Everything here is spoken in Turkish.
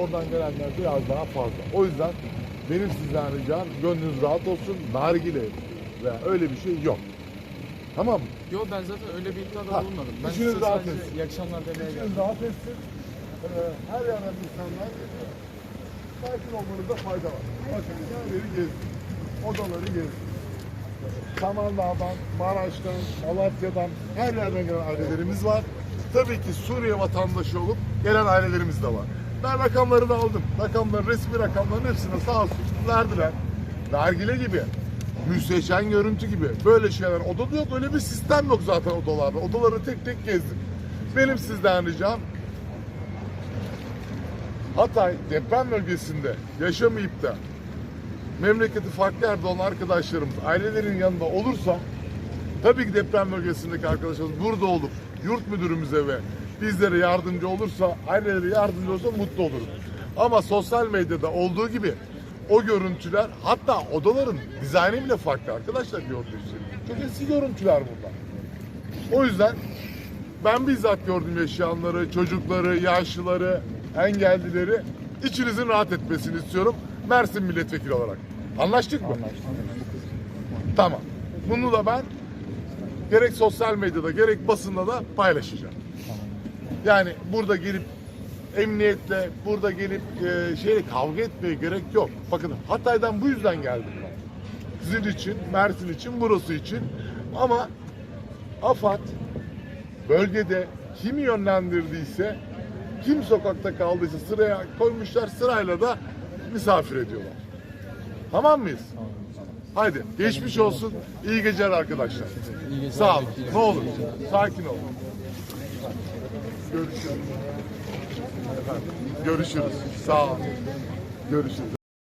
Oradan gelenler biraz daha fazla. O yüzden benim sizden ricam gönlünüz rahat olsun. Nargile veya öyle bir şey yok. Tamam mı? Yo ben zaten öyle bir iddiada Ha, bulunmadım. Ben içiniz size rahat sadece etsin. iyi akşamlar demeye geldim. İçiniz rahat etsin. Ee, her yerden insanlar. Sakin olmanızda fayda var. Bakın yerleri gezin. Odaları gezin. Samandağ'dan, Maraş'tan, Malatya'dan her yerden gelen ailelerimiz var. Tabii ki Suriye vatandaşı olup gelen ailelerimiz de var. Ben rakamları da aldım. Rakamların, resmi rakamların hepsine sağ olsun verdiler. Nargile gibi, müsteşen görüntü gibi böyle şeyler. Odada yok, öyle bir sistem yok zaten odalarda. Odaları tek tek gezdim. Benim sizden ricam Hatay deprem bölgesinde yaşamayıp da memleketi farklı yerde olan arkadaşlarımız ailelerin yanında olursa tabii ki deprem bölgesindeki arkadaşlarımız burada olup yurt müdürümüze ve bizlere yardımcı olursa aileleri yardımcı olursa mutlu oluruz. Ama sosyal medyada olduğu gibi o görüntüler hatta odaların dizaynı bile farklı arkadaşlar gördüğünüz gibi. Çok eski görüntüler bunlar. O yüzden ben bizzat gördüm yaşayanları, çocukları, yaşlıları, engellileri içinizin rahat etmesini istiyorum. Mersin milletvekili olarak. Anlaştık mı? Tamam. Bunu da ben gerek sosyal medyada gerek basında da paylaşacağım. Yani burada gelip emniyetle burada gelip e, şeyle kavga etmeye gerek yok. Bakın Hatay'dan bu yüzden geldim ben. Sizin için, Mersin için, burası için. Ama AFAD bölgede kim yönlendirdiyse, kim sokakta kaldıysa sıraya koymuşlar sırayla da misafir ediyorlar. Tamam mıyız? Haydi geçmiş olsun. İyi geceler arkadaşlar. İyi geceler, Sağ olun. Ne olur sakin olun. Görüşürüz. Efendim, Görüşürüz. Sağ olun. Görüşürüz.